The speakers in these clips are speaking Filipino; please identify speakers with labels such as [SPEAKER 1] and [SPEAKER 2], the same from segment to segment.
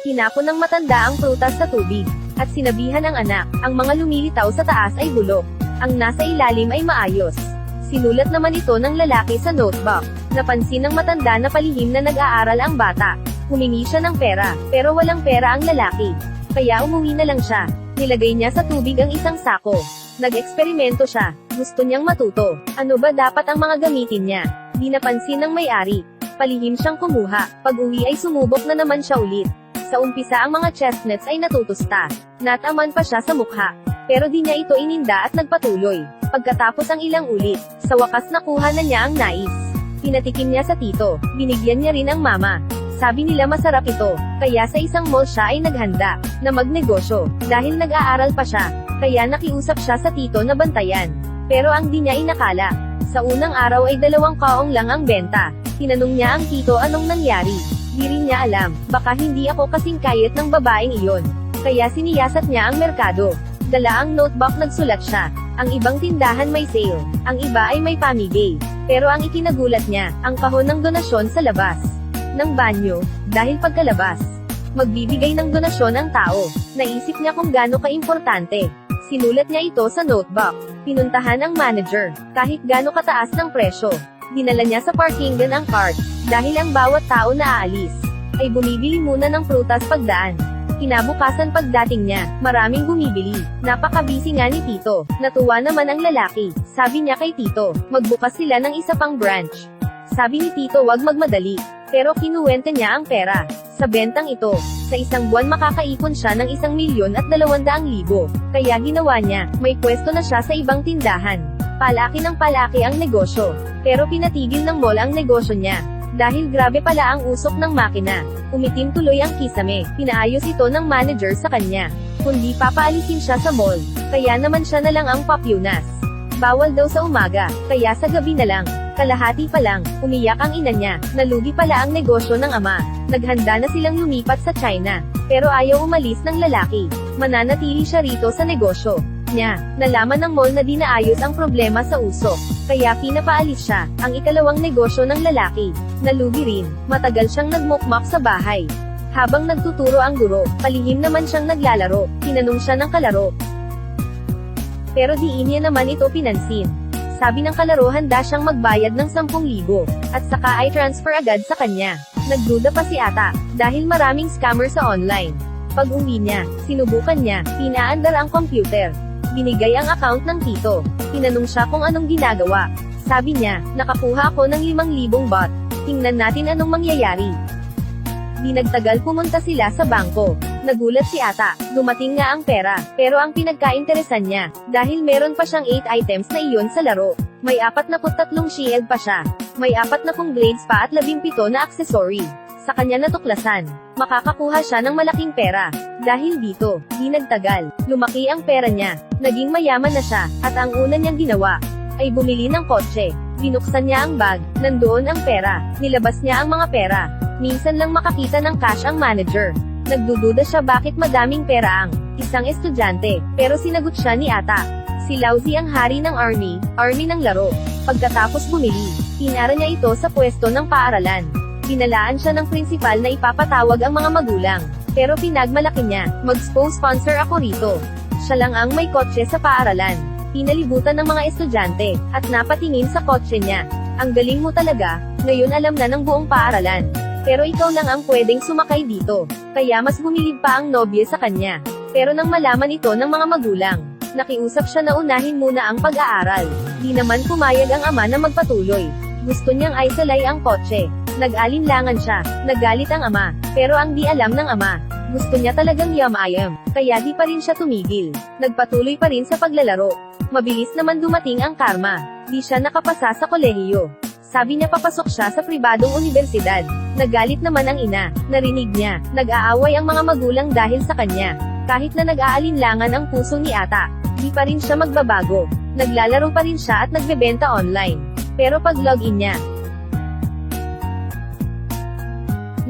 [SPEAKER 1] Tinapon ng matanda ang prutas sa tubig. At sinabihan ang anak, ang mga lumilitaw sa taas ay bulok. Ang nasa ilalim ay maayos. Sinulat naman ito ng lalaki sa notebook. Napansin ng matanda na palihim na nag-aaral ang bata. Humingi siya ng pera, pero walang pera ang lalaki. Kaya umuwi na lang siya. Nilagay niya sa tubig ang isang sako. Nag-eksperimento siya. Gusto niyang matuto. Ano ba dapat ang mga gamitin niya? Di napansin ng may-ari. Palihim siyang kumuha. Pag uwi ay sumubok na naman siya ulit. Sa umpisa ang mga chestnuts ay natutusta. Nataman pa siya sa mukha. Pero di niya ito ininda at nagpatuloy. Pagkatapos ang ilang ulit, sa wakas nakuha na niya ang nais. Pinatikim niya sa tito, binigyan niya rin ang mama. Sabi nila masarap ito, kaya sa isang mall siya ay naghanda, na magnegosyo, dahil nag-aaral pa siya, kaya nakiusap siya sa tito na bantayan. Pero ang di niya inakala, sa unang araw ay dalawang kaong lang ang benta. Tinanong niya ang tito anong nangyari. Di niya alam, baka hindi ako kasing kayat ng babaeng iyon. Kaya siniyasat niya ang merkado. Dala ang notebook nagsulat siya. Ang ibang tindahan may sale, ang iba ay may pamigay. Pero ang ikinagulat niya, ang kahon ng donasyon sa labas ng banyo, dahil pagkalabas, magbibigay ng donasyon ang tao. Naisip niya kung gaano kaimportante. Sinulat niya ito sa notebook. Pinuntahan ang manager, kahit gaano kataas ng presyo. Dinala niya sa parkingan ang cart, dahil ang bawat tao na aalis, ay bumibili muna ng prutas pagdaan. Kinabukasan pagdating niya, maraming bumibili. Napakabisi nga ni Tito. Natuwa naman ang lalaki. Sabi niya kay Tito, magbukas sila ng isa pang branch. Sabi ni Tito wag magmadali. Pero kinuwenta niya ang pera. Sa bentang ito, sa isang buwan makakaipon siya ng isang milyon at dalawandaang libo. Kaya ginawa niya, may pwesto na siya sa ibang tindahan. Palaki ng palaki ang negosyo. Pero pinatigil ng mall ang negosyo niya. Dahil grabe pala ang usok ng makina. Umitim tuloy ang kisame. Pinaayos ito ng manager sa kanya. Kundi papaalisin siya sa mall. Kaya naman siya na lang ang papyunas. Bawal daw sa umaga, kaya sa gabi na lang. Kalahati pa lang, umiyak ang ina niya, nalugi pala ang negosyo ng ama. Naghanda na silang lumipat sa China. Pero ayaw umalis ng lalaki. Mananatili siya rito sa negosyo niya. Nalaman ng mall na di naayos ang problema sa usok. Kaya pinapaalis siya, ang ikalawang negosyo ng lalaki. Nalugi rin, matagal siyang nagmukmak sa bahay. Habang nagtuturo ang guro, palihim naman siyang naglalaro, tinanong siya ng kalaro. Pero di niya naman ito pinansin. Sabi ng kalaro handa siyang magbayad ng 10,000, at saka ay transfer agad sa kanya. Nagduda pa si ata, dahil maraming scammer sa online. Pag uwi niya, sinubukan niya, pinaandar ang computer. Binigay ang account ng tito. Tinanong siya kung anong ginagawa. Sabi niya, nakakuha ako ng 5,000 bot. Tingnan natin anong mangyayari. Di nagtagal pumunta sila sa bangko. Nagulat si ata, dumating nga ang pera, pero ang pinagkainteresan niya, dahil meron pa siyang 8 items na iyon sa laro. May 43 shield pa siya. May 4 na kong blades pa at 17 na accessory. Sa kanya natuklasan, makakakuha siya ng malaking pera. Dahil dito, di nagtagal, lumaki ang pera niya, naging mayaman na siya, at ang una niyang ginawa, ay bumili ng kotse. Binuksan niya ang bag, nandoon ang pera, nilabas niya ang mga pera. Minsan lang makakita ng cash ang manager. Nagdududa siya bakit madaming pera ang isang estudyante, pero sinagot siya ni ata. Si Lauzi ang hari ng army, army ng laro. Pagkatapos bumili, pinara niya ito sa pwesto ng paaralan. Binalaan siya ng prinsipal na ipapatawag ang mga magulang. Pero pinagmalaki niya, mag-sponsor ako rito. Siya lang ang may kotse sa paaralan. Pinalibutan ng mga estudyante, at napatingin sa kotse niya. Ang galing mo talaga, ngayon alam na ng buong paaralan. Pero ikaw lang ang pwedeng sumakay dito. Kaya mas bumilib pa ang nobye sa kanya. Pero nang malaman ito ng mga magulang, nakiusap siya na unahin muna ang pag-aaral. Di naman pumayag ang ama na magpatuloy. Gusto niyang isolay ang kotse. Nag-alinlangan siya, nagalit ang ama, pero ang di alam ng ama, gusto niya talagang yamayam, kaya di pa rin siya tumigil. Nagpatuloy pa rin sa paglalaro. Mabilis naman dumating ang karma. Di siya nakapasa sa kolehiyo. Sabi niya papasok siya sa pribadong universidad. Nagalit naman ang ina. Narinig niya, nag-aaway ang mga magulang dahil sa kanya. Kahit na nag-aalinlangan ang puso ni ata, di pa rin siya magbabago. Naglalaro pa rin siya at nagbebenta online. Pero pag login niya,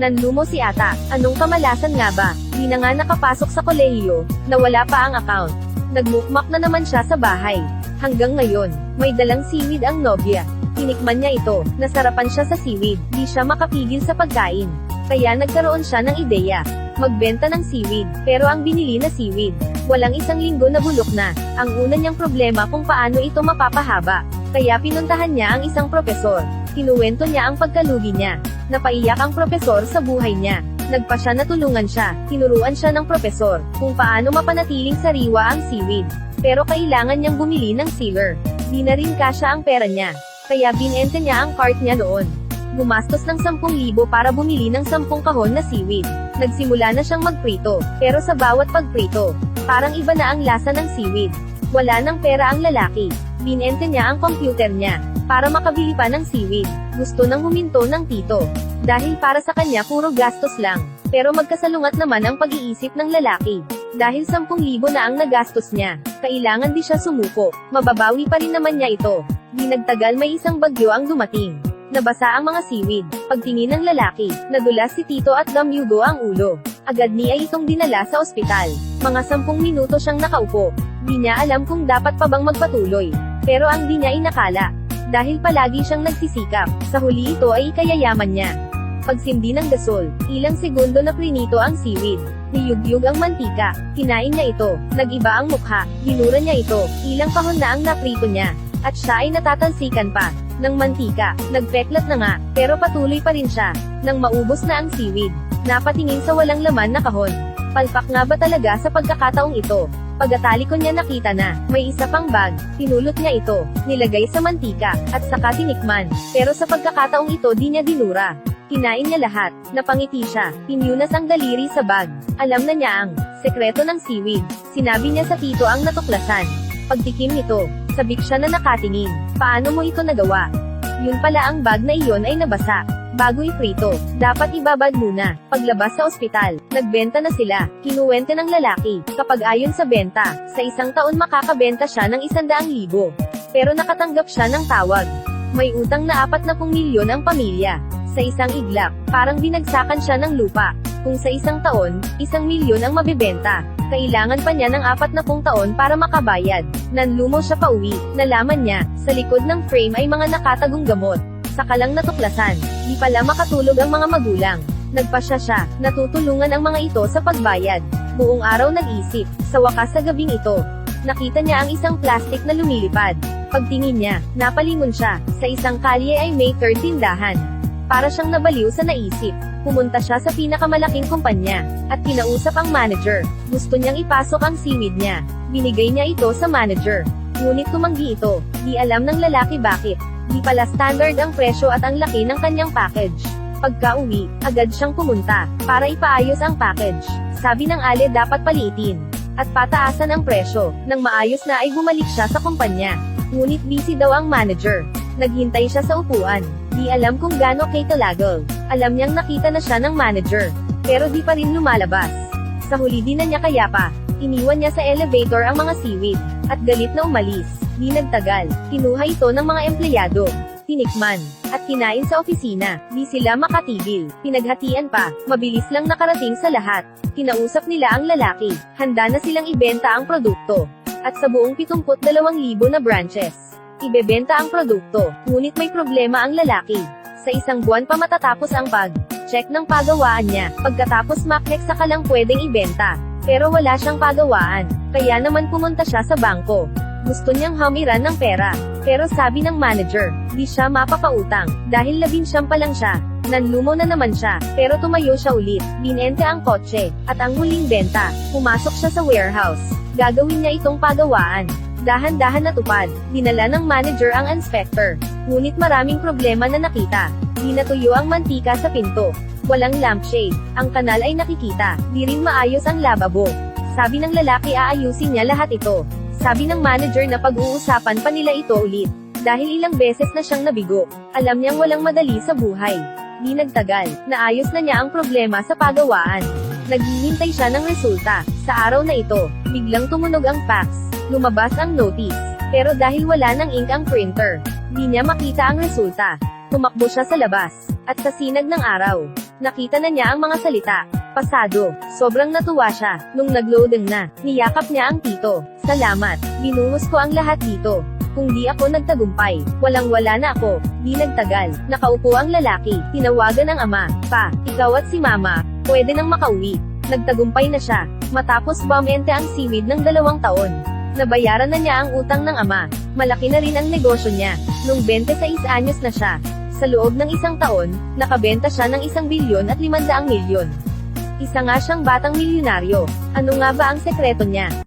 [SPEAKER 1] Nanlumo si ata, anong kamalasan nga ba? Di na nga nakapasok sa kolehiyo, nawala pa ang account. Nagmukmak na naman siya sa bahay. Hanggang ngayon, may dalang seaweed ang nobya. Tinikman niya ito, nasarapan siya sa seaweed, di siya makapigil sa pagkain. Kaya nagkaroon siya ng ideya. magbenta ng seaweed, pero ang binili na seaweed, walang isang linggo na bulok na. Ang una niyang problema kung paano ito mapapahaba. Kaya pinuntahan niya ang isang propesor. Kinuwento niya ang pagkalugi niya. Napaiyak ang propesor sa buhay niya. Nagpa siya na tulungan siya. Tinuruan siya ng propesor kung paano mapanatiling sariwa ang seaweed. Pero kailangan niyang bumili ng sealer. Di na rin kasya ang pera niya. Kaya binente niya ang cart niya noon. Gumastos ng 10,000 para bumili ng 10 kahon na seaweed. Nagsimula na siyang magprito, pero sa bawat pagprito, parang iba na ang lasa ng seaweed. Wala ng pera ang lalaki. Binente niya ang computer niya, para makabili pa ng seaweed. Gusto nang huminto ng tito. Dahil para sa kanya puro gastos lang. Pero magkasalungat naman ang pag-iisip ng lalaki. Dahil 10,000 na ang nagastos niya, kailangan di siya sumuko. Mababawi pa rin naman niya ito. Di nagtagal may isang bagyo ang dumating. Nabasa ang mga seaweed. Pagtingin ng lalaki, nadulas si Tito at lamyugo ang ulo. Agad niya itong dinala sa ospital. Mga sampung minuto siyang nakaupo. Di niya alam kung dapat pa bang magpatuloy. Pero ang di niya inakala. Dahil palagi siyang nagsisikap, sa huli ito ay ikayayaman niya. Pagsindi ng gasol, ilang segundo na prinito ang seaweed. Niyugyug ang mantika, kinain niya ito, nag-iba ang mukha, ginura niya ito, ilang kahon na ang naprito niya. At siya ay natatalsikan pa, ng mantika, nagpeklat na nga, pero patuloy pa rin siya. Nang maubos na ang seaweed, napatingin sa walang laman na kahon. Palpak nga ba talaga sa pagkakataong ito? Pagkatali ko niya nakita na, may isa pang bag, tinulot niya ito, nilagay sa mantika, at saka tinikman. Pero sa pagkakataong ito di niya dinura. Kinain niya lahat, napangiti siya, pinyunas ang daliri sa bag. Alam na niya ang sekreto ng seaweed. Sinabi niya sa tito ang natuklasan. Pagtikim nito, sabik siya na nakatingin. Paano mo ito nagawa? Yun pala ang bag na iyon ay nabasa. Bago iprito, dapat ibabad muna. Paglabas sa ospital, nagbenta na sila. Kinuwente ng lalaki, kapag ayon sa benta, sa isang taon makakabenta siya ng isandaang libo. Pero nakatanggap siya ng tawag. May utang na apat na pung milyon ang pamilya. Sa isang iglap, parang binagsakan siya ng lupa. Kung sa isang taon, isang milyon ang mabibenta. Kailangan pa niya ng apat na pung taon para makabayad. Nanlumo siya pa uwi, nalaman niya, sa likod ng frame ay mga nakatagong gamot. Saka lang natuklasan, di pala makatulog ang mga magulang. Nagpasya siya, natutulungan ang mga ito sa pagbayad. Buong araw nag-isip, sa wakas sa gabing ito. Nakita niya ang isang plastic na lumilipad. Pagtingin niya, napalingon siya, sa isang kalye ay may third tindahan. Para siyang nabaliw sa naisip. Pumunta siya sa pinakamalaking kumpanya, at kinausap ang manager. Gusto niyang ipasok ang seaweed niya. Binigay niya ito sa manager. Ngunit tumanggi ito. Di alam ng lalaki bakit. Di pala standard ang presyo at ang laki ng kanyang package. Pagka-uwi, agad siyang pumunta, para ipaayos ang package. Sabi ng ale dapat paliitin. At pataasan ang presyo. Nang maayos na ay bumalik siya sa kumpanya. Ngunit busy daw ang manager. Naghintay siya sa upuan. Di alam kung gaano kay Talagal. Alam niyang nakita na siya ng manager. Pero di pa rin lumalabas. Sa huli di na niya kaya pa. Iniwan niya sa elevator ang mga seaweed. At galit na umalis. Di nagtagal. Kinuha ito ng mga empleyado. Tinikman. At kinain sa opisina. Di sila makatigil. Pinaghatian pa. Mabilis lang nakarating sa lahat. Kinausap nila ang lalaki. Handa na silang ibenta ang produkto. At sa buong 72,000 na branches. Ibebenta ang produkto, ngunit may problema ang lalaki. Sa isang buwan pa matatapos ang pag check ng pagawaan niya, pagkatapos maknek saka lang pwedeng ibenta. Pero wala siyang pagawaan, kaya naman pumunta siya sa bangko. Gusto niyang hamiran ng pera. Pero sabi ng manager, di siya mapapautang, dahil labing siyam pa lang siya. Nanlumo na naman siya, pero tumayo siya ulit. Binente ang kotse, at ang huling benta, pumasok siya sa warehouse. Gagawin niya itong pagawaan. Dahan-dahan natupad, dinala ng manager ang inspector. Ngunit maraming problema na nakita. Di natuyo ang mantika sa pinto. Walang lampshade. Ang kanal ay nakikita. Di rin maayos ang lababo. Sabi ng lalaki aayusin niya lahat ito. Sabi ng manager na pag-uusapan pa nila ito ulit. Dahil ilang beses na siyang nabigo. Alam niyang walang madali sa buhay. Di nagtagal, naayos na niya ang problema sa pagawaan. Naghihintay siya ng resulta. Sa araw na ito, biglang tumunog ang fax. Lumabas ang notice. Pero dahil wala ng ink ang printer, di niya makita ang resulta. Tumakbo siya sa labas. At sa sinag ng araw, nakita na niya ang mga salita. Pasado, sobrang natuwa siya. Nung nagloading na, niyakap niya ang tito. Salamat, binuhos ko ang lahat dito. Kung di ako nagtagumpay, walang-wala na ako. Di nagtagal, nakaupo ang lalaki. Tinawagan ang ama, Pa, ikaw at si mama, pwede nang makauwi. Nagtagumpay na siya, matapos bumente ang simid ng dalawang taon. Nabayaran na niya ang utang ng ama. Malaki na rin ang negosyo niya. Nung 26 anyos na siya, sa loob ng isang taon, nakabenta siya ng isang bilyon at limandaang milyon. Isa nga siyang batang milyonaryo. Ano nga ba ang sekreto niya?